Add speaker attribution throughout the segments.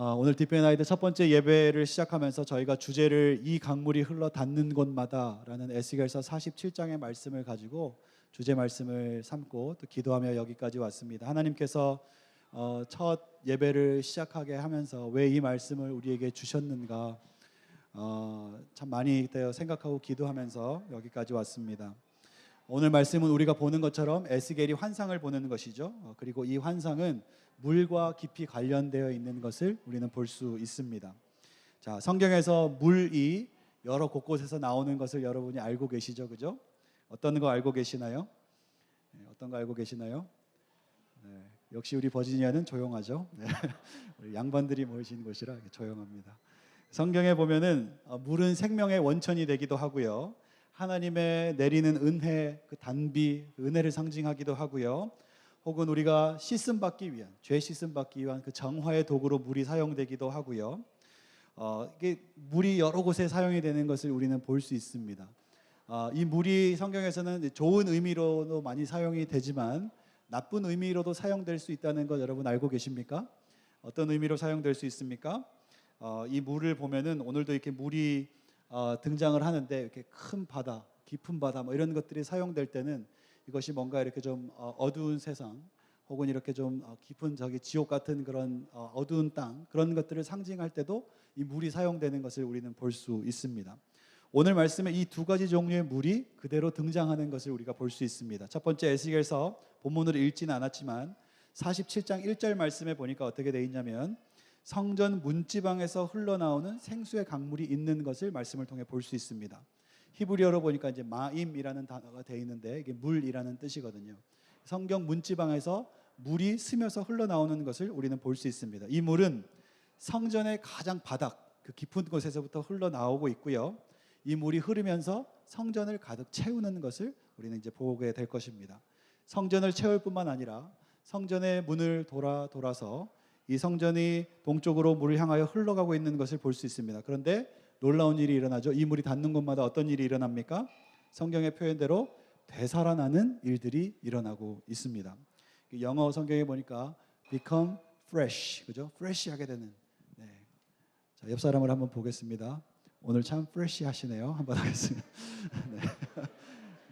Speaker 1: 어, 오늘 디페나이드 첫 번째 예배를 시작하면서 저희가 주제를 이 강물이 흘러 닿는 곳마다라는 에스겔서 47장의 말씀을 가지고 주제 말씀을 삼고 또 기도하며 여기까지 왔습니다. 하나님께서 어, 첫 예배를 시작하게 하면서 왜 이 말씀을 우리에게 주셨는가 어, 참 많이 생각하고 기도하면서 여기까지 왔습니다. 오늘 말씀은 우리가 보는 것처럼 에스겔이 환상을 보는 것이죠. 어, 그리고 이 환상은 물과 깊이 관련되어 있는 것을 우리는 볼 수 있습니다. 자, 성경에서 물이 여러 곳곳에서 나오는 것을 여러분이 알고 계시죠, 그죠? 어떤 거 알고 계시나요? 네, 어떤 거 알고 계시나요? 네, 역시 우리 버지니아는 조용하죠. 네, 우리 양반들이 모이신 곳이라 조용합니다. 성경에 보면은 어, 물은 생명의 원천이 되기도 하고요. 하나님의 내리는 은혜, 그 단비, 그 은혜를 상징하기도 하고요. 혹은 우리가 씻음 받기 위한 죄 씻음 받기 위한 그 정화의 도구로 물이 사용되기도 하고요. 어, 이게 물이 여러 곳에 사용이 되는 것을 우리는 볼 수 있습니다. 어, 이 물이 성경에서는 좋은 의미로도 많이 사용이 되지만 나쁜 의미로도 사용될 수 있다는 것 여러분 알고 계십니까? 어떤 의미로 사용될 수 있습니까? 어, 이 물을 보면은 오늘도 이렇게 물이 어, 등장을 하는데 이렇게 큰 바다, 깊은 바다 뭐 이런 것들이 사용될 때는 이것이 뭔가 이렇게 좀 어, 어두운 세상 혹은 이렇게 좀 어, 깊은 저기 지옥 같은 그런 어, 어두운 땅 그런 것들을 상징할 때도 이 물이 사용되는 것을 우리는 볼 수 있습니다. 오늘 말씀에 이 두 가지 종류의 물이 그대로 등장하는 것을 우리가 볼 수 있습니다. 첫 번째 에스겔서 본문으로 읽지는 않았지만 47장 1절 말씀에 보니까 어떻게 돼 있냐면 성전 문지방에서 흘러나오는 생수의 강물이 있는 것을 말씀을 통해 볼 수 있습니다. 히브리어로 보니까 이제 마임이라는 단어가 돼 있는데 이게 물이라는 뜻이거든요. 성경 문지방에서 물이 스며서 흘러나오는 것을 우리는 볼 수 있습니다. 이 물은 성전의 가장 바닥 그 깊은 곳에서부터 흘러나오고 있고요. 이 물이 흐르면서 성전을 가득 채우는 것을 우리는 이제 보게 될 것입니다. 성전을 채울 뿐만 아니라 성전의 문을 돌아 돌아서 이 성전이 동쪽으로 물을 향하여 흘러가고 있는 것을 볼 수 있습니다. 그런데 놀라운 일이 일어나죠. 이 물이 닿는 곳마다 어떤 일이 일어납니까? 성경의 표현대로 되살아나는 일들이 일어나고 있습니다. 영어 성경에 보니까 become fresh, 그죠? fresh하게 되는. 네. 자, 옆 사람을 한번 보겠습니다. 오늘 참 fresh 하시네요. 한번 하겠습니다. 네.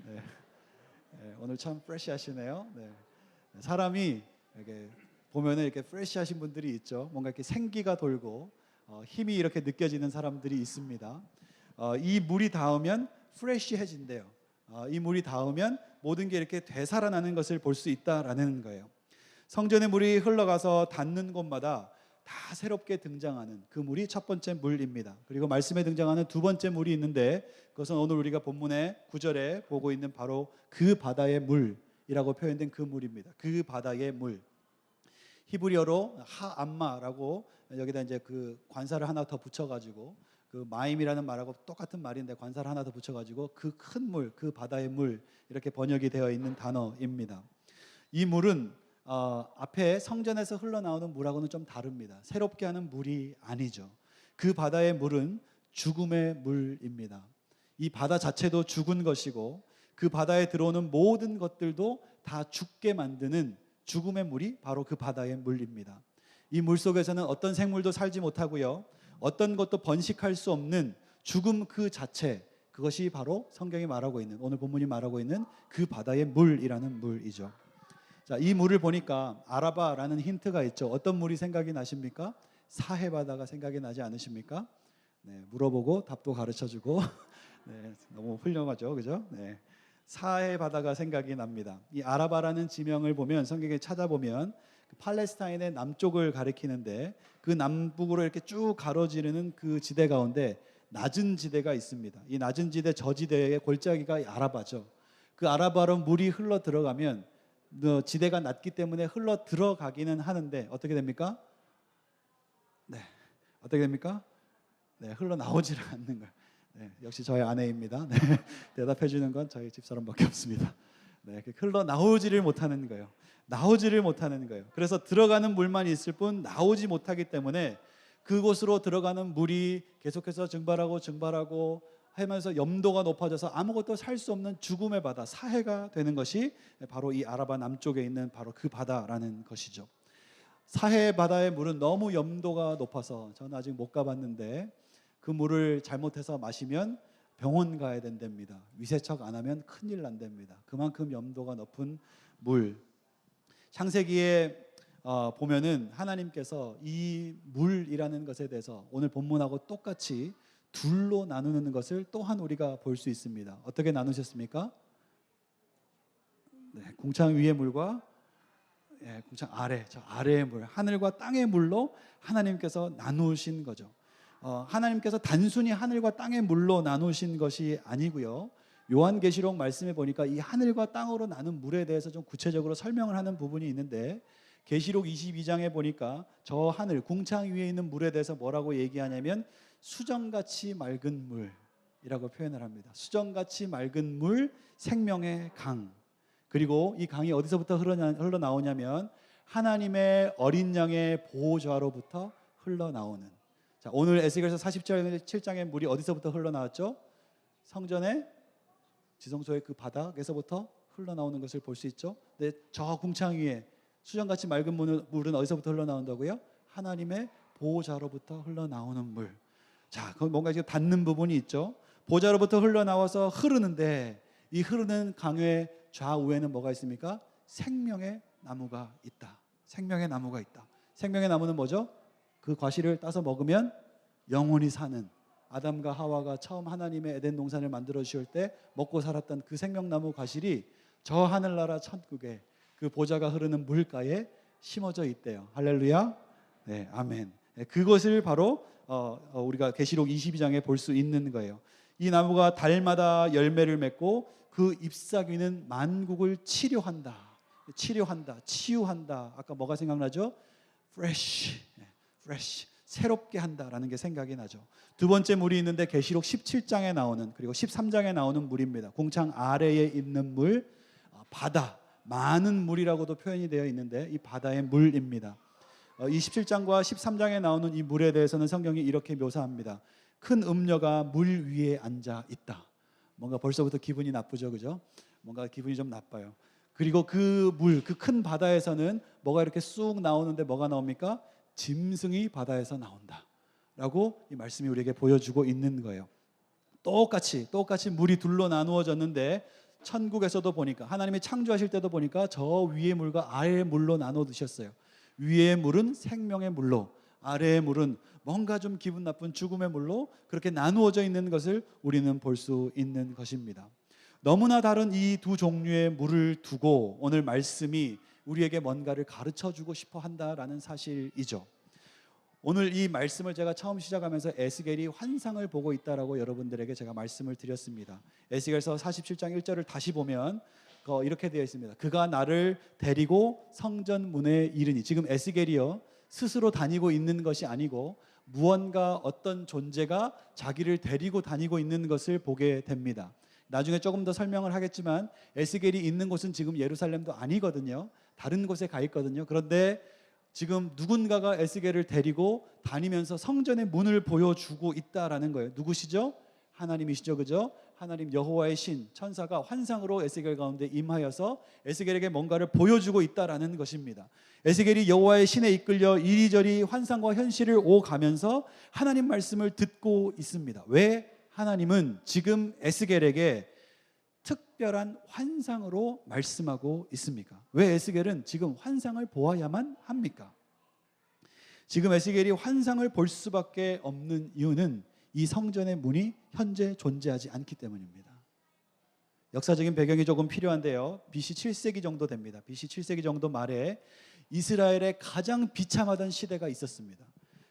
Speaker 1: 네. 네. 오늘 참 fresh 하시네요. 네. 사람이 이렇게 보면은 이렇게 프레시 하신 분들이 있죠. 뭔가 이렇게 생기가 돌고 어, 힘이 이렇게 느껴지는 사람들이 있습니다. 어, 이 물이 닿으면 프레시해진대요. 어, 이 물이 닿으면 모든 게 이렇게 되살아나는 것을 볼 수 있다라는 거예요. 성전의 물이 흘러가서 닿는 곳마다 다 새롭게 등장하는 그 물이 첫 번째 물입니다. 그리고 말씀에 등장하는 두 번째 물이 있는데 그것은 오늘 우리가 본문의 구절에 보고 있는 바로 그 바다의 물이라고 표현된 그 물입니다. 그 바다의 물. 히브리어로 하암마라고 여기다 이제 그 관사를 하나 더 붙여가지고 그 마임이라는 말하고 똑같은 말인데 관사를 하나 더 붙여가지고 그 큰 물, 그 바다의 물 이렇게 번역이 되어 있는 단어입니다. 이 물은 어, 앞에 성전에서 흘러나오는 물하고는 좀 다릅니다. 새롭게 하는 물이 아니죠. 그 바다의 물은 죽음의 물입니다. 이 바다 자체도 죽은 것이고 그 바다에 들어오는 모든 것들도 다 죽게 만드는 죽음의 물이 바로 그 바다의 물입니다. 이 물 속에서는 어떤 생물도 살지 못하고요. 어떤 것도 번식할 수 없는 죽음 그 자체 그것이 바로 성경이 말하고 있는 오늘 본문이 말하고 있는 그 바다의 물이라는 물이죠. 자, 이 물을 보니까 아라바라는 힌트가 있죠. 어떤 물이 생각이 나십니까? 사해 바다가 생각이 나지 않으십니까? 네, 물어보고 답도 가르쳐 주고 네, 너무 훌륭하죠. 그죠? 네. 사해 바다가 생각이 납니다. 이 아라바라는 지명을 보면 성경에 찾아보면 그 팔레스타인의 남쪽을 가리키는데 그 남북으로 이렇게 쭉 가로지르는 그 지대 가운데 낮은 지대가 있습니다. 이 낮은 지대 저 지대의 골짜기가 아라바죠. 그 아라바로 물이 흘러 들어가면 그 지대가 낮기 때문에 흘러 들어가기는 하는데 어떻게 됩니까? 네, 어떻게 됩니까? 네, 흘러 나오지를 않는 거예요. 네, 역시 저희 아내입니다. 네, 대답해 주는 건 저희 집사람밖에 없습니다. 네, 흘러 나오지를 못하는 거예요. 나오지를 못하는 거예요. 그래서 들어가는 물만 있을 뿐 나오지 못하기 때문에 그곳으로 들어가는 물이 계속해서 증발하고 증발하고 하면서 염도가 높아져서 아무것도 살 수 없는 죽음의 바다, 사해가 되는 것이 바로 이 아라바 남쪽에 있는 바로 그 바다라는 것이죠. 사해 바다의 물은 너무 염도가 높아서 저는 아직 못 가봤는데 그 물을 잘못해서 마시면 병원 가야 된답니다. 위세척 안 하면 큰일 난답니다. 그만큼 염도가 높은 물. 창세기에 어, 보면은 하나님께서 이 물이라는 것에 대해서 오늘 본문하고 똑같이 둘로 나누는 것을 또한 우리가 볼 수 있습니다. 어떻게 나누셨습니까? 네, 궁창 위의 물과 예, 궁창 아래, 저 아래의 물, 하늘과 땅의 물로 하나님께서 나누신 거죠. 어, 하나님께서 단순히 하늘과 땅의 물로 나누신 것이 아니고요. 요한계시록 말씀에 보니까 이 하늘과 땅으로 나눈 물에 대해서 좀 구체적으로 설명을 하는 부분이 있는데 계시록 22장에 보니까 저 하늘 궁창 위에 있는 물에 대해서 뭐라고 얘기하냐면 수정같이 맑은 물이라고 표현을 합니다. 수정같이 맑은 물, 생명의 강. 그리고 이 강이 어디서부터 흘러나, 흘러나오냐면 하나님의 어린 양의 보호자로부터 흘러나오는. 자, 오늘 에스겔서 47장의 물이 어디서부터 흘러나왔죠? 성전의 지성소의 그 바닥에서부터 흘러나오는 것을 볼 수 있죠. 근데 저 궁창 위에 수정같이 맑은 물은, 물은 어디서부터 흘러나온다고요? 하나님의 보호자로부터 흘러나오는 물. 자, 그 뭔가 지금 닿는 부분이 있죠. 보좌로부터 흘러나와서 흐르는데 이 흐르는 강의 좌우에는 뭐가 있습니까? 생명의 나무가 있다. 생명의 나무가 있다. 생명의 나무는 뭐죠? 그 과실을 따서 먹으면 영원히 사는 아담과 하와가 처음 하나님의 에덴 동산을 만들어 주실 때 먹고 살았던 그 생명나무 과실이 저 하늘나라 천국에 그 보좌가 흐르는 물가에 심어져 있대요. 할렐루야. 네, 아멘. 네, 그것을 바로 어, 어, 우리가 계시록 22장에 볼 수 있는 거예요. 이 나무가 달마다 열매를 맺고 그 잎사귀는 만국을 치료한다. 치료한다. 치유한다. 아까 뭐가 생각나죠? fresh. 네, fresh. 새롭게 한다라는 게 생각이 나죠. 두 번째 물이 있는데 계시록 17장에 나오는 그리고 13장에 나오는 물입니다. 공창 아래에 있는 물, 어, 바다, 많은 물이라고도 표현이 되어 있는데 이 바다의 물입니다. 어, 이 17장과 13장에 나오는 이 물에 대해서는 성경이 이렇게 묘사합니다. 큰 음녀가 물 위에 앉아 있다. 뭔가 벌써부터 기분이 나쁘죠, 그죠? 뭔가 기분이 좀 나빠요. 그리고 그 물, 그 큰 바다에서는 뭐가 이렇게 쑥 나오는데 뭐가 나옵니까? 짐승이 바다에서 나온다. 라고 이 말씀이 우리에게 보여주고 있는 거예요. 똑같이, 똑같이 물이 둘로 나누어졌는데 천국에서도 보니까 하나님이 창조하실 때도 보니까 저 위의 물과 아래의 물로 나눠 두셨어요. 위의 물은 생명의 물로, 아래의 물은 뭔가 좀 기분 나쁜 죽음의 물로 그렇게 나누어져 있는 것을 우리는 볼 수 있는 것입니다. 너무나 다른 이 두 종류의 물을 두고 오늘 말씀이 우리에게 뭔가를 가르쳐 주고 싶어 한다라는 사실이죠. 오늘 이 말씀을 제가 처음 시작하면서 에스겔이 환상을 보고 있다라고 여러분들에게 제가 말씀을 드렸습니다. 에스겔서 47장 1절을 다시 보면 어, 이렇게 되어 있습니다. 그가 나를 데리고 성전 문에 이르니 지금 에스겔이요 스스로 다니고 있는 것이 아니고 무언가 어떤 존재가 자기를 데리고 다니고 있는 것을 보게 됩니다. 나중에 조금 더 설명을 하겠지만 에스겔이 있는 곳은 지금 예루살렘도 아니거든요. 다른 곳에 가 있거든요. 그런데 지금 누군가가 에스겔을 데리고 다니면서 성전의 문을 보여주고 있다라는 거예요. 누구시죠? 하나님이시죠, 그죠? 하나님 여호와의 신 천사가 환상으로 에스겔 가운데 임하여서 에스겔에게 뭔가를 보여주고 있다라는 것입니다. 에스겔이 여호와의 신에 이끌려 이리저리 환상과 현실을 오가면서 하나님 말씀을 듣고 있습니다. 왜 하나님은 지금 에스겔에게 특별한 환상으로 말씀하고 있습니까? 왜 에스겔은 지금 환상을 보아야만 합니까? 지금 에스겔이 환상을 볼 수밖에 없는 이유는 이 성전의 문이 현재 존재하지 않기 때문입니다. 역사적인 배경이 조금 필요한데요. BC 7세기 정도 됩니다. BC 7세기 정도 말에 이스라엘의 가장 비참하던 시대가 있었습니다.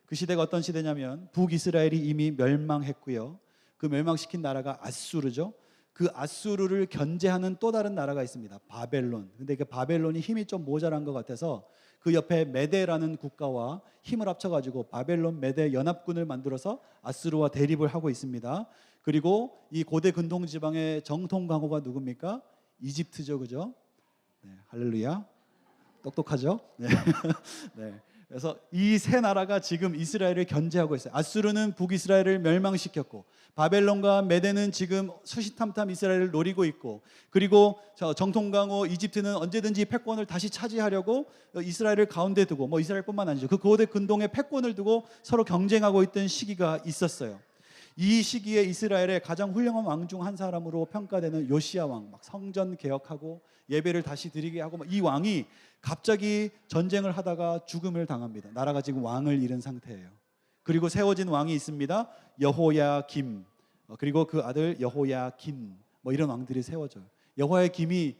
Speaker 1: 그 시대가 어떤 시대냐면 북이스라엘이 이미 멸망했고요. 그 멸망시킨 나라가 아수르죠. 그 아수르를 견제하는 또 다른 나라가 있습니다. 바벨론. 근데 그 바벨론이 힘이 좀 모자란 것 같아서 그 옆에 메데라는 국가와 힘을 합쳐가지고 바벨론 메데 연합군을 만들어서 아수르와 대립을 하고 있습니다. 그리고 이 고대 근동 지방의 정통 강호가 누굽니까? 이집트죠, 그죠? 네, 할렐루야. 똑똑하죠? 네. 네. 그래서 이 세 나라가 지금 이스라엘을 견제하고 있어요. 아수르는 북이스라엘을 멸망시켰고 바벨론과 메데는 지금 수시탐탐 이스라엘을 노리고 있고 그리고 저 정통강호 이집트는 언제든지 패권을 다시 차지하려고 이스라엘을 가운데 두고 뭐 이스라엘뿐만 아니죠. 그 고대 근동에 패권을 두고 서로 경쟁하고 있던 시기가 있었어요. 이 시기에 이스라엘의 가장 훌륭한 왕 중 한 사람으로 평가되는 요시야 왕, 막 성전 개혁하고 예배를 다시 드리게 하고 막이 왕이 갑자기 전쟁을 하다가 죽음을 당합니다. 나라가 지금 왕을 잃은 상태예요. 그리고 세워진 왕이 있습니다. 여호야 김 어, 그리고 그 아들 여호야 김뭐 이런 왕들이 세워져요. 여호야 김이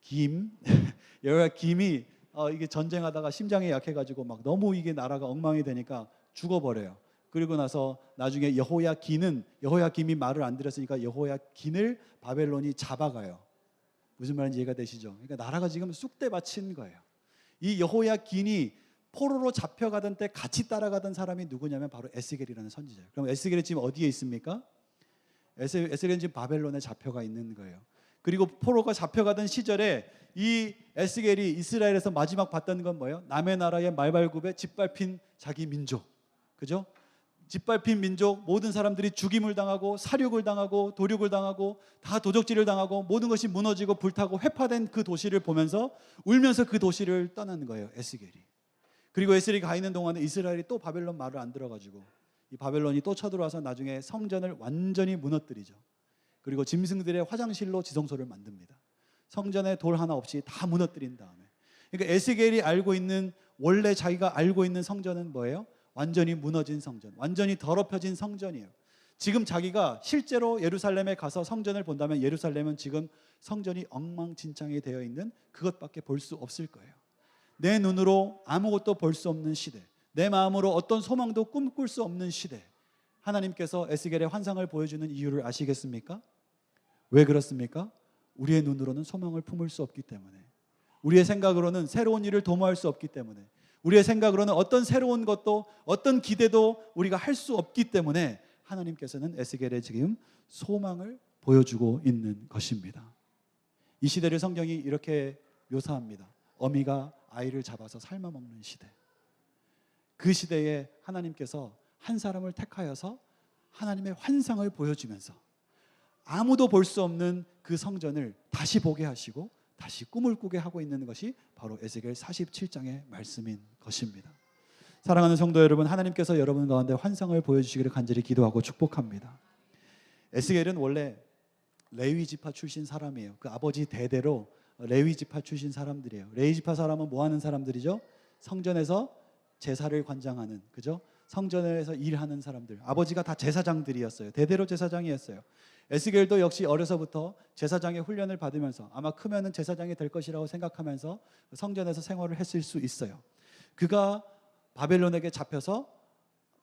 Speaker 1: 김 여호야 김이 어, 이게 전쟁하다가 심장이 약해가지고 막 너무 이게 나라가 엉망이 되니까 죽어버려요. 그리고 나서 나중에 여호야 기는 여호야 김이 말을 안 들었으니까 여호야 긴을 바벨론이 잡아가요. 무슨 말인지 이해가 되시죠? 그러니까 나라가 지금 쑥대 받친 거예요. 이 여호야 긴이 포로로 잡혀가던 때 같이 따라가던 사람이 누구냐면 바로 에스겔이라는 선지자예요. 그럼 에스겔이 지금 어디에 있습니까? 에스- 에스겔은 지금 바벨론에 잡혀가 있는 거예요. 그리고 포로가 잡혀가던 시절에 이 에스겔이 이스라엘에서 마지막 봤던 건 뭐예요? 남의 나라의 말발굽에 짓밟힌 자기 민족. 그죠? 짓밟힌 민족 모든 사람들이 죽임을 당하고 사륙을 당하고 도륙을 당하고 다 도적질을 당하고 모든 것이 무너지고 불타고 회파된 그 도시를 보면서 울면서 그 도시를 떠나는 거예요 에스겔이. 그리고 에스겔이 가 있는 동안에 이스라엘이 또 바벨론 말을 안 들어가지고 이 바벨론이 또 쳐들어와서 나중에 성전을 완전히 무너뜨리죠. 그리고 짐승들의 화장실로 지성소를 만듭니다. 성전에 돌 하나 없이 다 무너뜨린 다음에. 그러니까 에스겔이 알고 있는 원래 자기가 알고 있는 성전은 뭐예요? 완전히 무너진 성전, 완전히 더럽혀진 성전이에요. 지금 자기가 실제로 예루살렘에 가서 성전을 본다면 예루살렘은 지금 성전이 엉망진창이 되어 있는 그것밖에 볼 수 없을 거예요. 내 눈으로 아무것도 볼 수 없는 시대, 내 마음으로 어떤 소망도 꿈꿀 수 없는 시대. 하나님께서 에스겔의 환상을 보여주는 이유를 아시겠습니까? 왜 그렇습니까? 우리의 눈으로는 소망을 품을 수 없기 때문에, 우리의 생각으로는 새로운 일을 도모할 수 없기 때문에, 우리의 생각으로는 어떤 새로운 것도 어떤 기대도 우리가 할 수 없기 때문에 하나님께서는 에스겔에 지금 소망을 보여주고 있는 것입니다. 이 시대를 성경이 이렇게 묘사합니다. 어미가 아이를 잡아서 삶아 먹는 시대. 그 시대에 하나님께서 한 사람을 택하여서 하나님의 환상을 보여주면서 아무도 볼 수 없는 그 성전을 다시 보게 하시고 다시 꿈을 꾸게 하고 있는 것이 바로 에스겔 47장의 말씀인 것입니다. 사랑하는 성도 여러분, 하나님께서 여러분 가운데 환상을 보여주시기를 간절히 기도하고 축복합니다. 에스겔은 원래 레위 지파 출신 사람이에요. 그 아버지 대대로 레위 지파 출신 사람들이에요. 레위 지파 사람은 뭐 하는 사람들이죠? 성전에서 제사를 관장하는 그죠? 성전에서 일하는 사람들. 아버지가 다 제사장들이었어요. 대대로 제사장이었어요. 에스겔도 역시 어려서부터 제사장의 훈련을 받으면서 아마 크면은 제사장이 될 것이라고 생각하면서 성전에서 생활을 했을 수 있어요. 그가 바벨론에게 잡혀서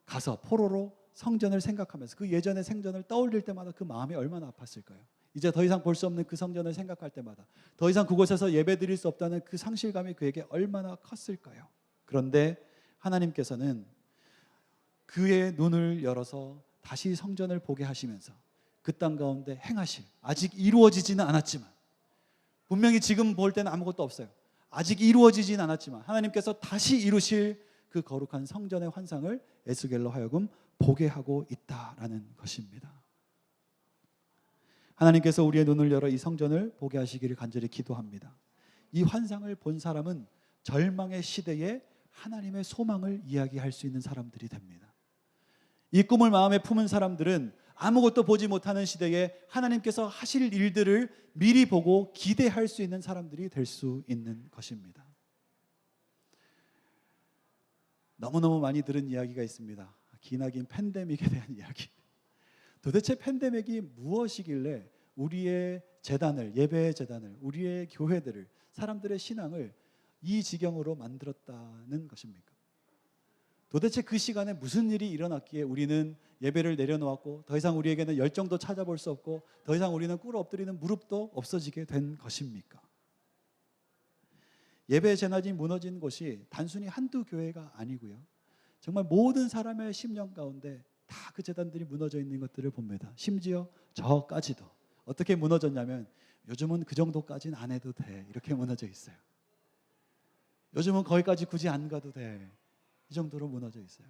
Speaker 1: 가서 포로로 성전을 생각하면서 그 예전의 생전을 떠올릴 때마다 그 마음이 얼마나 아팠을까요? 이제 더 이상 볼 수 없는 그 성전을 생각할 때마다 더 이상 그곳에서 예배 드릴 수 없다는 그 상실감이 그에게 얼마나 컸을까요? 그런데 하나님께서는 그의 눈을 열어서 다시 성전을 보게 하시면서 그 땅 가운데 행하실 아직 이루어지지는 않았지만 분명히 지금 볼 때는 아무것도 없어요. 아직 이루어지진 않았지만 하나님께서 다시 이루실 그 거룩한 성전의 환상을 에스겔로 하여금 보게 하고 있다라는 것입니다. 하나님께서 우리의 눈을 열어 이 성전을 보게 하시기를 간절히 기도합니다. 이 환상을 본 사람은 절망의 시대에 하나님의 소망을 이야기할 수 있는 사람들이 됩니다. 이 꿈을 마음에 품은 사람들은 아무것도 보지 못하는 시대에 하나님께서 하실 일들을 미리 보고 기대할 수 있는 사람들이 될 수 있는 것입니다. 너무너무 많이 들은 이야기가 있습니다. 기나긴 팬데믹에 대한 이야기. 도대체 팬데믹이 무엇이길래 우리의 재단을, 예배의 재단을, 우리의 교회들을, 사람들의 신앙을 이 지경으로 만들었다는 것입니까? 도대체 그 시간에 무슨 일이 일어났기에 우리는 예배를 내려놓았고 더 이상 우리에게는 열정도 찾아볼 수 없고 더 이상 우리는 꿇어 엎드리는 무릎도 없어지게 된 것입니까? 예배 재단이 무너진 곳이 단순히 한두 교회가 아니고요. 정말 모든 사람의 심령 가운데 다 그 재단들이 무너져 있는 것들을 봅니다. 심지어 저까지도 어떻게 무너졌냐면 요즘은 그 정도까지는 안 해도 돼 이렇게 무너져 있어요. 요즘은 거기까지 굳이 안 가도 돼 이 정도로 무너져 있어요.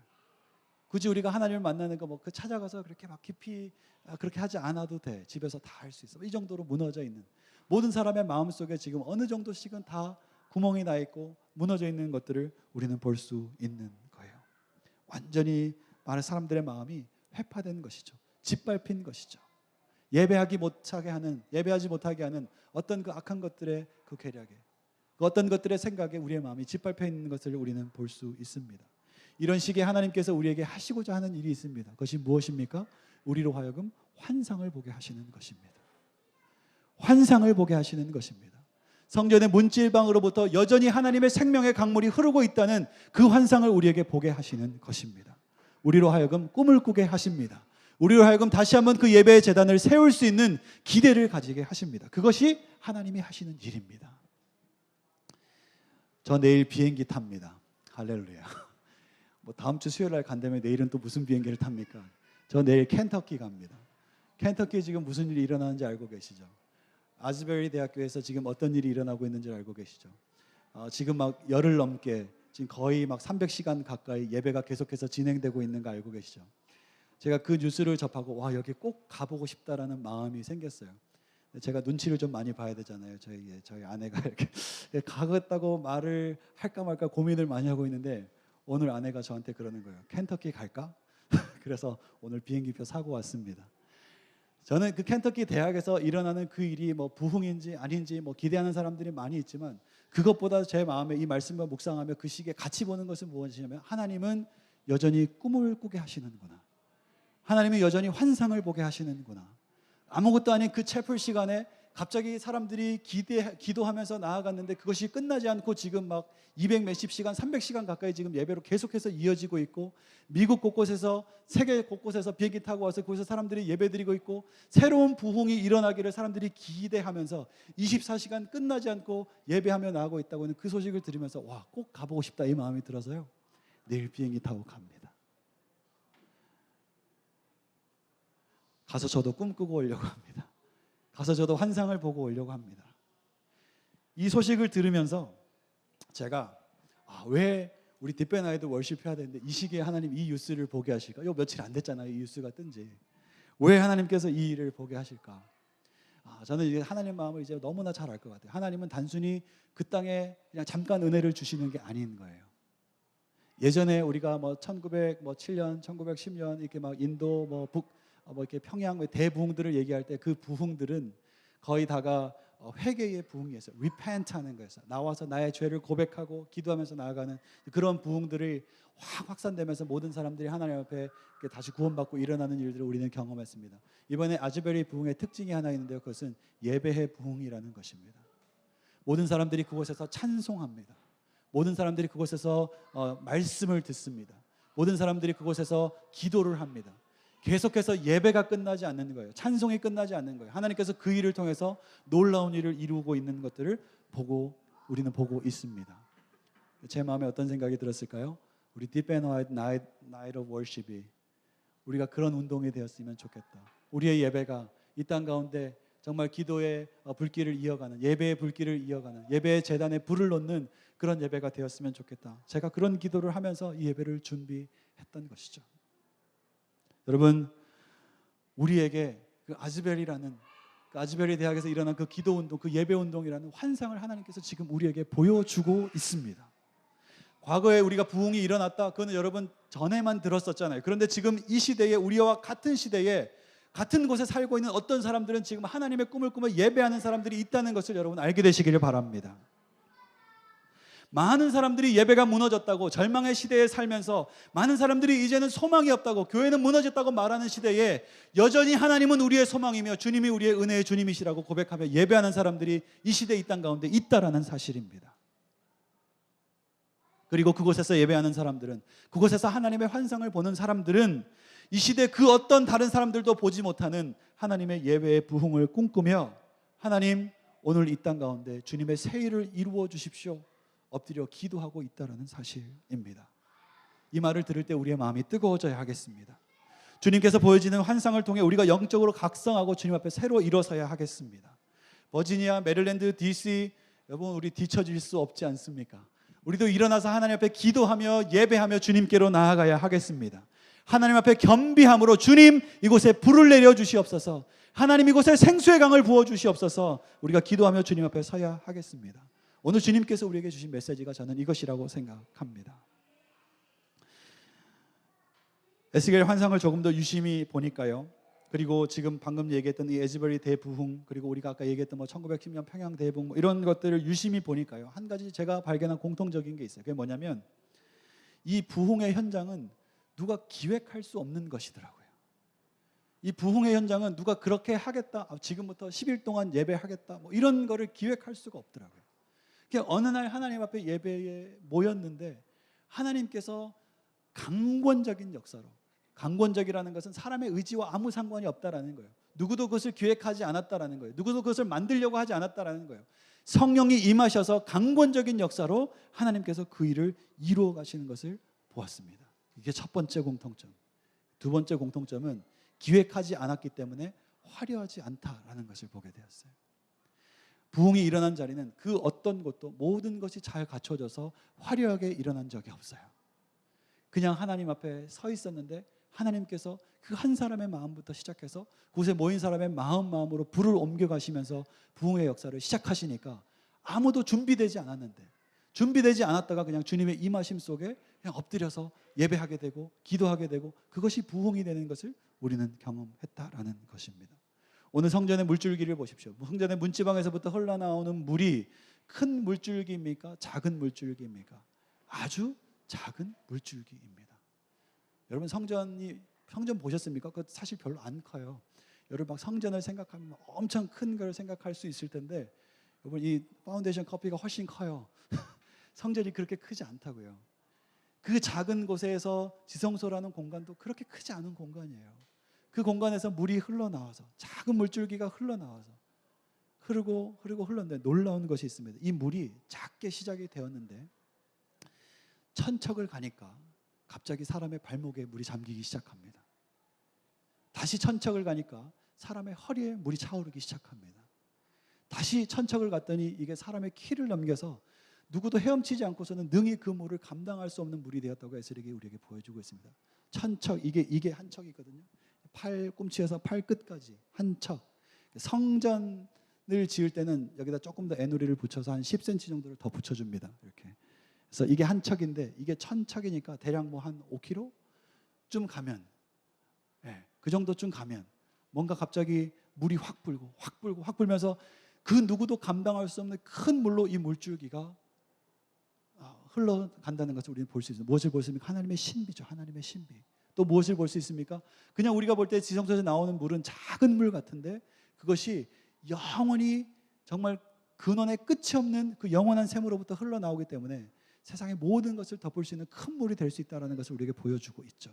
Speaker 1: 굳이 우리가 하나님을 만나는 거 뭐 그 찾아가서 그렇게 막 깊이 아, 그렇게 하지 않아도 돼. 집에서 다 할 수 있어. 이 정도로 무너져 있는 모든 사람의 마음 속에 지금 어느 정도씩은 다 구멍이 나 있고 무너져 있는 것들을 우리는 볼 수 있는 거예요. 완전히 많은 사람들의 마음이 회파된 것이죠. 짓밟힌 것이죠. 예배하기 못하게 하는 예배하지 못하게 하는 어떤 그 악한 것들의 그 괴력에 그 어떤 것들의 생각에 우리의 마음이 짓밟혀 있는 것을 우리는 볼 수 있습니다. 이런 식의 하나님께서 우리에게 하시고자 하는 일이 있습니다. 그것이 무엇입니까? 우리로 하여금 환상을 보게 하시는 것입니다. 환상을 보게 하시는 것입니다. 성전의 문질방으로부터 여전히 하나님의 생명의 강물이 흐르고 있다는 그 환상을 우리에게 보게 하시는 것입니다. 우리로 하여금 꿈을 꾸게 하십니다. 우리로 하여금 다시 한번 그 예배의 재단을 세울 수 있는 기대를 가지게 하십니다. 그것이 하나님이 하시는 일입니다. 저 내일 비행기 탑니다. 할렐루야. 뭐 다음 주 수요일 날 간다면 내일은 또 무슨 비행기를 탑니까? 저 내일 켄터키 갑니다. 켄터키 지금 무슨 일이 일어나는지 알고 계시죠? 아즈베리 대학교에서 지금 어떤 일이 일어나고 있는지 알고 계시죠? 어, 지금 막 열흘 넘게 지금 거의 막 300시간 가까이 예배가 계속해서 진행되고 있는 거 알고 계시죠? 제가 그 뉴스를 접하고 와 여기 꼭 가보고 싶다라는 마음이 생겼어요. 제가 눈치를 좀 많이 봐야 되잖아요. 저희 예, 저희 아내가 이렇게 가겠다고 말을 할까 말까 고민을 많이 하고 있는데 오늘 아내가 저한테 그러는 거예요. 켄터키 갈까? 그래서 오늘 비행기표 사고 왔습니다. 저는 그 켄터키 대학에서 일어나는 그 일이 뭐 부흥인지 아닌지 뭐 기대하는 사람들이 많이 있지만 그것보다 제 마음에 이 말씀과 묵상하며 그 시기에 같이 보는 것은 무엇이냐면 하나님은 여전히 꿈을 꾸게 하시는구나. 하나님이 여전히 환상을 보게 하시는구나. 아무것도 아닌 그 채플 시간에 갑자기 사람들이 기대 기도하면서 나아갔는데 그것이 끝나지 않고 지금 막 200 몇십 시간, 300시간 가까이 지금 예배로 계속해서 이어지고 있고 미국 곳곳에서 세계 곳곳에서 비행기 타고 와서 거기서 사람들이 예배 드리고 있고 새로운 부흥이 일어나기를 사람들이 기대하면서 24시간 끝나지 않고 예배하며 나가고 있다고 하는 그 소식을 들으면서 와, 꼭 가보고 싶다 이 마음이 들어서요. 내일 비행기 타고 갑니다. 가서 저도 꿈꾸고 오려고 합니다. 가서 저도 환상을 보고 오려고 합니다. 이 소식을 들으면서 제가 아, 왜 우리 뒷배나 아이도 월십 해야 되는데 이 시기에 하나님 이 뉴스를 보게 하실까? 요 며칠 안 됐잖아요. 이 뉴스가 뜬지. 왜 하나님께서 이 일을 보게 하실까? 아, 저는 이제 하나님 마음을 이제 너무나 잘 알 것 같아요. 하나님은 단순히 그 땅에 그냥 잠깐 은혜를 주시는 게 아닌 거예요. 예전에 우리가 뭐 1907년, 1910년 이렇게 막 인도 뭐 북, 어, 뭐 이렇게 평양 대부흥들을 얘기할 때 그 부흥들은 거의 다가 어, 회개의 부흥이었어요. repent 하는 거였어요. 나와서 나의 죄를 고백하고 기도하면서 나아가는 그런 부흥들이 확 확산되면서 모든 사람들이 하나님 앞에 다시 구원받고 일어나는 일들을 우리는 경험했습니다. 이번에 아즈베리 부흥의 특징이 하나 있는데요. 그것은 예배의 부흥이라는 것입니다. 모든 사람들이 그곳에서 찬송합니다. 모든 사람들이 그곳에서 어, 말씀을 듣습니다. 모든 사람들이 그곳에서 기도를 합니다. 계속해서 예배가 끝나지 않는 거예요. 찬송이 끝나지 않는 거예요. 하나님께서 그 일을 통해서 놀라운 일을 이루고 있는 것들을 보고 우리는 보고 있습니다. 제 마음에 어떤 생각이 들었을까요? 우리 Night, Night of Worship이 우리가 그런 운동이 되었으면 좋겠다. 우리의 예배가 이 땅 가운데 정말 기도의 어, 불길을 이어가는 예배의 불길을 이어가는 예배의 재단에 불을 놓는 그런 예배가 되었으면 좋겠다. 제가 그런 기도를 하면서 이 예배를 준비했던 것이죠. 여러분 우리에게 그 아즈벨이라는 그 아즈벨리 대학에서 일어난 그 기도 운동, 그 예배 운동이라는 환상을 하나님께서 지금 우리에게 보여주고 있습니다. 과거에 우리가 부흥이 일어났다. 그거는 여러분 전에만 들었었잖아요. 그런데 지금 이 시대에 우리와 같은 시대에 같은 곳에 살고 있는 어떤 사람들은 지금 하나님의 꿈을 꾸며 예배하는 사람들이 있다는 것을 여러분 알게 되시기를 바랍니다. 많은 사람들이 예배가 무너졌다고 절망의 시대에 살면서 많은 사람들이 이제는 소망이 없다고 교회는 무너졌다고 말하는 시대에 여전히 하나님은 우리의 소망이며 주님이 우리의 은혜의 주님이시라고 고백하며 예배하는 사람들이 이 시대 이 땅 가운데 있다라는 사실입니다. 그리고 그곳에서 예배하는 사람들은 그곳에서 하나님의 환상을 보는 사람들은 이 시대 그 어떤 다른 사람들도 보지 못하는 하나님의 예배의 부흥을 꿈꾸며 하나님 오늘 이 땅 가운데 주님의 새 일을 이루어 주십시오. 엎드려 기도하고 있다라는 사실입니다. 이 말을 들을 때 우리의 마음이 뜨거워져야 하겠습니다. 주님께서 보여지는 환상을 통해 우리가 영적으로 각성하고 주님 앞에 새로 일어서야 하겠습니다. 버지니아, 메릴랜드, DC 여러분 우리 뒤처질 수 없지 않습니까? 우리도 일어나서 하나님 앞에 기도하며 예배하며 주님께로 나아가야 하겠습니다. 하나님 앞에 겸비함으로 주님 이곳에 불을 내려 주시옵소서. 하나님 이곳에 생수의 강을 부어 주시옵소서. 우리가 기도하며 주님 앞에 서야 하겠습니다. 오늘 주님께서 우리에게 주신 메시지가 저는 이것이라고 생각합니다. 에스겔 환상을 조금 더 유심히 보니까요. 그리고 지금 방금 얘기했던 이 에즈베리 대부흥 그리고 우리가 아까 얘기했던 뭐 1910년 평양 대부흥 뭐 이런 것들을 유심히 보니까요. 한 가지 제가 발견한 공통적인 게 있어요. 그게 뭐냐면 이 부흥의 현장은 누가 기획할 수 없는 것이더라고요. 이 부흥의 현장은 누가 그렇게 하겠다. 아, 지금부터 10일 동안 예배하겠다. 뭐 이런 거를 기획할 수가 없더라고요. 어느 날 하나님 앞에 예배에 모였는데 하나님께서 강권적인 역사로 강권적이라는 것은 사람의 의지와 아무 상관이 없다라는 거예요. 누구도 그것을 기획하지 않았다라는 거예요. 누구도 그것을 만들려고 하지 않았다라는 거예요. 성령이 임하셔서 강권적인 역사로 하나님께서 그 일을 이루어 가시는 것을 보았습니다. 이게 첫 번째 공통점. 두 번째 공통점은 기획하지 않았기 때문에 화려하지 않다라는 것을 보게 되었어요. 부흥이 일어난 자리는 그 어떤 것도 모든 것이 잘 갖춰져서 화려하게 일어난 적이 없어요. 그냥 하나님 앞에 서 있었는데 하나님께서 그 한 사람의 마음부터 시작해서 곳에 모인 사람의 마음 마음으로 불을 옮겨 가시면서 부흥의 역사를 시작하시니까 아무도 준비되지 않았는데 준비되지 않았다가 그냥 주님의 임하심 속에 그냥 엎드려서 예배하게 되고 기도하게 되고 그것이 부흥이 되는 것을 우리는 경험했다라는 것입니다. 오늘 성전의 물줄기를 보십시오. 성전의 문지방에서부터 흘러나오는 물이 큰 물줄기입니까? 작은 물줄기입니까? 아주 작은 물줄기입니다. 여러분 성전이 성전 보셨습니까? 그 사실 별로 안 커요. 여러분 막 성전을 생각하면 엄청 큰 걸 생각할 수 있을 텐데 여러분 이 파운데이션 커피가 훨씬 커요. 성전이 그렇게 크지 않다고요. 그 작은 곳에서 지성소라는 공간도 그렇게 크지 않은 공간이에요. 그 공간에서 물이 흘러나와서 작은 물줄기가 흘러나와서 흐르고 흐르고 흘렀는데 놀라운 것이 있습니다. 이 물이 작게 시작이 되었는데 천척을 가니까 갑자기 사람의 발목에 물이 잠기기 시작합니다. 다시 천척을 가니까 사람의 허리에 물이 차오르기 시작합니다. 다시 천척을 갔더니 이게 사람의 키를 넘겨서 누구도 헤엄치지 않고서는 능히 그 물을 감당할 수 없는 물이 되었다고 에스겔이 우리에게 보여주고 있습니다. 천척 이게 이게 한 척이거든요. 팔 꿈치에서 팔 끝까지 한 척. 성전을 지을 때는 여기다 조금 더 애누리를 붙여서 한 10cm 정도를 더 붙여줍니다. 이렇게. 그래서 이게 한 척인데 이게 천 척이니까 대략 뭐 한 5km쯤 가면, 예, 그 정도쯤 가면 뭔가 갑자기 물이 확 불고 확 불고 확 불면서 그 누구도 감당할 수 없는 큰 물로 이 물줄기가 아, 흘러간다는 것을 우리는 볼 수 있습니다. 무엇을 볼 수 있습니까? 하나님의 신비죠. 하나님의 신비. 또 무엇을 볼 수 있습니까? 그냥 우리가 볼 때 지성소에서 나오는 물은 작은 물 같은데 그것이 영원히 정말 근원의 끝이 없는 그 영원한 샘으로부터 흘러나오기 때문에 세상의 모든 것을 덮을 수 있는 큰 물이 될 수 있다는 것을 우리에게 보여주고 있죠.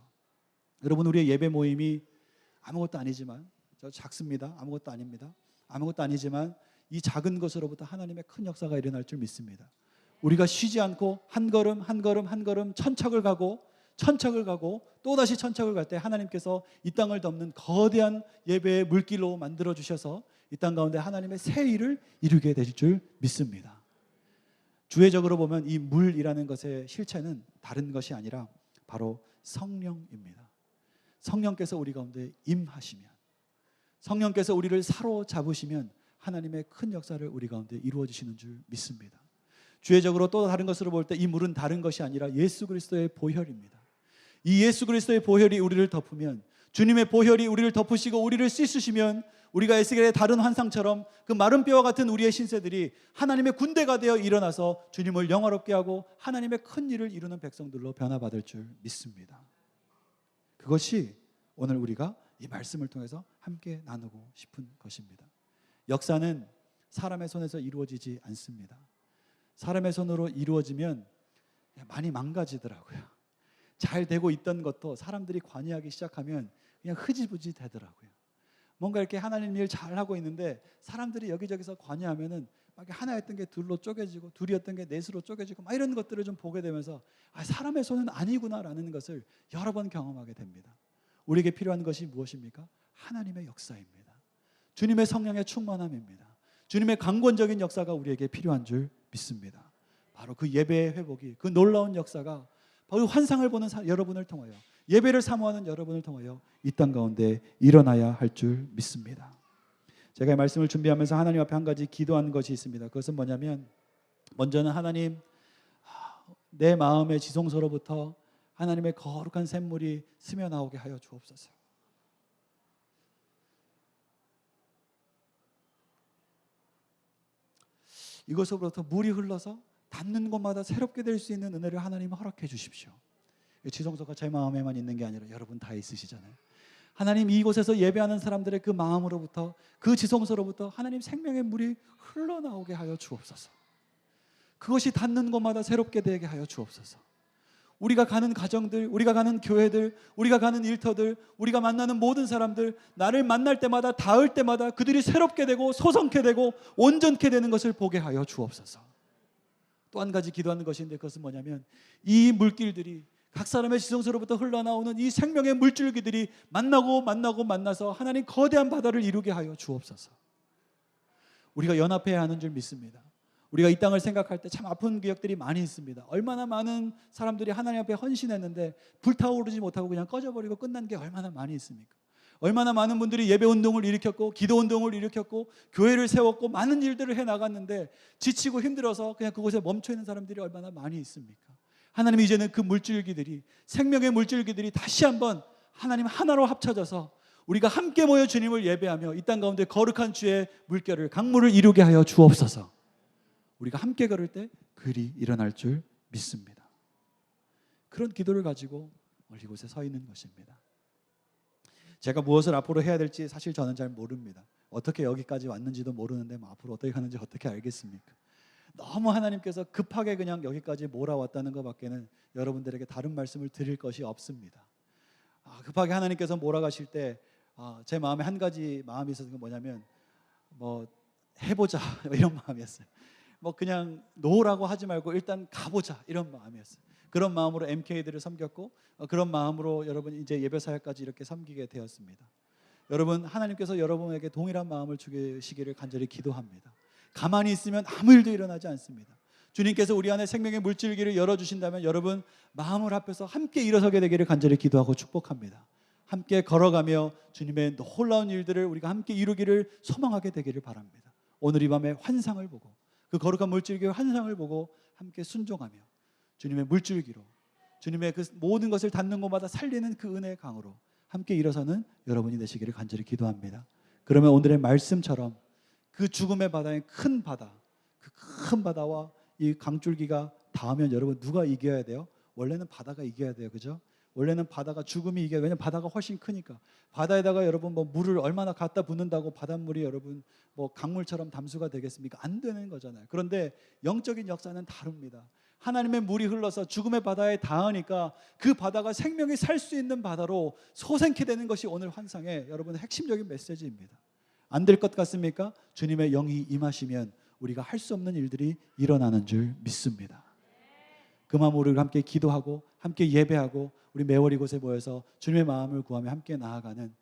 Speaker 1: 여러분 우리의 예배 모임이 아무것도 아니지만 저 작습니다. 아무것도 아닙니다. 아무것도 아니지만 이 작은 것으로부터 하나님의 큰 역사가 일어날 줄 믿습니다. 우리가 쉬지 않고 한 걸음 한 걸음 한 걸음 천척을 가고 천척을 가고 또 다시 천척을 갈 때 하나님께서 이 땅을 덮는 거대한 예배의 물길로 만들어 주셔서 이 땅 가운데 하나님의 새 일을 이루게 될 줄 믿습니다. 주의적으로 보면 이 물이라는 것의 실체는 다른 것이 아니라 바로 성령입니다. 성령께서 우리 가운데 임하시면 성령께서 우리를 사로잡으시면 하나님의 큰 역사를 우리 가운데 이루어 주시는 줄 믿습니다. 주의적으로 또 다른 것으로 볼 때 이 물은 다른 것이 아니라 예수 그리스도의 보혈입니다. 이 예수 그리스도의 보혈이 우리를 덮으면 주님의 보혈이 우리를 덮으시고 우리를 씻으시면 우리가 에스겔의 다른 환상처럼 그 마른 뼈와 같은 우리의 신세들이 하나님의 군대가 되어 일어나서 주님을 영화롭게 하고 하나님의 큰 일을 이루는 백성들로 변화받을 줄 믿습니다. 그것이 오늘 우리가 이 말씀을 통해서 함께 나누고 싶은 것입니다. 역사는 사람의 손에서 이루어지지 않습니다. 사람의 손으로 이루어지면 많이 망가지더라고요. 잘 되고 있던 것도 사람들이 관여하기 시작하면 그냥 흐지부지 되더라고요. 뭔가 이렇게 하나님 일 잘하고 있는데 사람들이 여기저기서 관여하면은 막 하나였던 게 둘로 쪼개지고 둘이었던 게 넷으로 쪼개지고 막 이런 것들을 좀 보게 되면서 아, 사람의 손은 아니구나라는 것을 여러 번 경험하게 됩니다. 우리에게 필요한 것이 무엇입니까? 하나님의 역사입니다. 주님의 성령의 충만함입니다. 주님의 강권적인 역사가 우리에게 필요한 줄 믿습니다. 바로 그 예배의 회복이 그 놀라운 역사가 바로 환상을 보는 사- 여러분을 통하여 예배를 사모하는 여러분을 통하여 이 땅 가운데 일어나야 할 줄 믿습니다. 제가 이 말씀을 준비하면서 하나님 앞에 한 가지 기도한 것이 있습니다. 그것은 뭐냐면 먼저는 하나님 아, 내 마음의 지성소로부터 하나님의 거룩한 샘물이 스며 나오게 하여 주옵소서. 이것으로부터 물이 흘러서 닿는 곳마다 새롭게 될 수 있는 은혜를 하나님 허락해 주십시오. 이 지성소가 제 마음에만 있는 게 아니라 여러분 다 있으시잖아요. 하나님 이곳에서 예배하는 사람들의 그 마음으로부터 그 지성소로부터 하나님 생명의 물이 흘러나오게 하여 주옵소서. 그것이 닿는 곳마다 새롭게 되게 하여 주옵소서. 우리가 가는 가정들, 우리가 가는 교회들, 우리가 가는 일터들, 우리가 만나는 모든 사람들, 나를 만날 때마다 닿을 때마다 그들이 새롭게 되고 소성케 되고 온전케 되는 것을 보게 하여 주옵소서. 또 한 가지 기도하는 것인데 그것은 뭐냐면 이 물길들이 각 사람의 지성소로부터 흘러나오는 이 생명의 물줄기들이 만나고 만나고 만나서 하나님 거대한 바다를 이루게 하여 주옵소서. 우리가 연합해야 하는 줄 믿습니다. 우리가 이 땅을 생각할 때 참 아픈 기억들이 많이 있습니다. 얼마나 많은 사람들이 하나님 앞에 헌신했는데 불타오르지 못하고 그냥 꺼져버리고 끝난 게 얼마나 많이 있습니까? 얼마나 많은 분들이 예배 운동을 일으켰고 기도 운동을 일으켰고 교회를 세웠고 많은 일들을 해 나갔는데 지치고 힘들어서 그냥 그곳에 멈춰 있는 사람들이 얼마나 많이 있습니까? 하나님 이제는 그 물줄기들이 생명의 물줄기들이 다시 한번 하나님 하나로 합쳐져서 우리가 함께 모여 주님을 예배하며 이 땅 가운데 거룩한 주의 물결을 강물을 이루게 하여 주옵소서. 우리가 함께 걸을 때 그리 일어날 줄 믿습니다. 그런 기도를 가지고 오늘 이곳에 서 있는 것입니다. 제가 무엇을 앞으로 해야 될지 사실 저는 잘 모릅니다. 어떻게 여기까지 왔는지도 모르는데 뭐 앞으로 어떻게 가는지 어떻게 알겠습니까? 너무 하나님께서 급하게 그냥 여기까지 몰아왔다는 것밖에는 여러분들에게 다른 말씀을 드릴 것이 없습니다. 아, 급하게 하나님께서 몰아가실 때제 마음에 한 가지 마음이 있었던 건 뭐냐면 뭐 해보자 이런 마음이었어요. 뭐 그냥 노라고 하지 말고 일단 가보자 이런 마음이었어요. 그런 마음으로 MK들을 섬겼고 어, 그런 마음으로 여러분 이제 예배 사역까지 이렇게 섬기게 되었습니다. 여러분 하나님께서 여러분에게 동일한 마음을 주시기를 간절히 기도합니다. 가만히 있으면 아무 일도 일어나지 않습니다. 주님께서 우리 안에 생명의 물줄기를 열어 주신다면 여러분 마음을 합해서 함께 일어서게 되기를 간절히 기도하고 축복합니다. 함께 걸어가며 주님의 놀라운 일들을 우리가 함께 이루기를 소망하게 되기를 바랍니다. 오늘 이 밤에 환상을 보고 그 거룩한 물줄기의 환상을 보고 함께 순종하며 주님의 물줄기로 주님의 그 모든 것을 닿는 곳마다 살리는 그 은혜의 강으로 함께 일어서는 여러분이 되시기를 간절히 기도합니다. 그러면 오늘의 말씀처럼 그 죽음의 바다의 큰 바다, 그 큰 바다와 이 강줄기가 닿으면 여러분 누가 이겨야 돼요? 원래는 바다가 이겨야 돼요, 그죠? 원래는 바다가 죽음이 이겨야 왜냐면 바다가 훨씬 크니까 바다에다가 여러분 뭐 물을 얼마나 갖다 붓는다고 바닷물이 여러분 뭐 강물처럼 담수가 되겠습니까? 안 되는 거잖아요. 그런데 영적인 역사는 다릅니다. 하나님의 물이 흘러서 죽음의 바다에 닿으니까 그 바다가 생명이 살 수 있는 바다로 소생케 되는 것이 오늘 환상의 여러분의 핵심적인 메시지입니다. 안 될 것 같습니까? 주님의 영이 임하시면 우리가 할 수 없는 일들이 일어나는 줄 믿습니다. 그 마음으로 우리 함께 기도하고 함께 예배하고 우리 매월 이곳에 모여서 주님의 마음을 구하며 함께 나아가는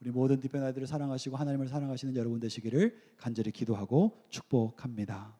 Speaker 1: 우리 모든 디페나이들을 사랑하시고 하나님을 사랑하시는 여러분 되시기를 간절히 기도하고 축복합니다.